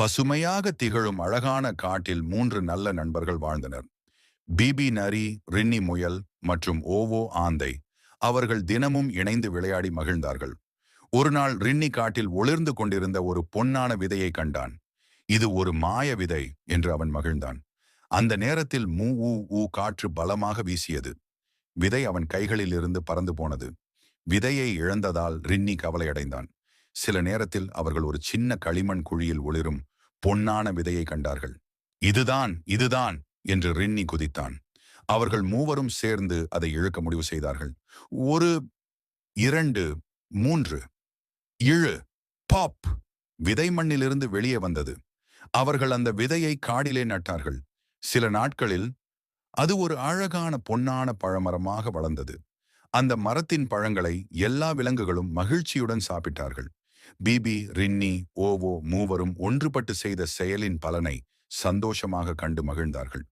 பசுமையாக திகழும் அழகான காட்டில் மூன்று நல்ல நண்பர்கள் வாழ்ந்தனர். பிபி நரி ரின்னி முயல் மற்றும் ஓவோ ஆந்தை. அவர்கள் தினமும் இணைந்து விளையாடி மகிழ்ந்தார்கள். ஒரு நாள் ரின்னி காட்டில் ஒளிர்ந்து கொண்டிருந்த ஒரு பொன்னான விதையை கண்டான். இது ஒரு மாய விதை என்று அவன் மகிழ்ந்தான். அந்த நேரத்தில் மூ ஊ ஊ காற்று பலமாக வீசியது. விதை அவன் கைகளில் இருந்து பறந்து போனது. விதையை இழந்ததால் ரின்னி கவலையடைந்தான். சில நேரத்தில் அவர்கள் ஒரு சின்ன களிமண் குழியில் ஒளிரும் பொன்னான விதையை கண்டார்கள். இதுதான் இதுதான்! என்று ரின்னி குதித்தான். அவர்கள் மூவரும் சேர்ந்து அதை இழுக்க முடிவு செய்தார்கள். ஒரு இரண்டு மூன்று இழு பாப்! விதை மண்ணிலிருந்து வெளியே வந்தது. அவர்கள் அந்த விதையை காடிலே நட்டார்கள். சில நாட்களில் அது ஒரு அழகான பொன்னான பழமரமாக வளர்ந்தது. அந்த மரத்தின் பழங்களை எல்லா விலங்குகளும் மகிழ்ச்சியுடன் சாப்பிட்டார்கள். பிபி ரின்னி ஓவோ மூவரும் ஒன்றுபட்டு செய்த செயலின் பலனை சந்தோஷமாக கண்டு மகிழ்ந்தார்கள்.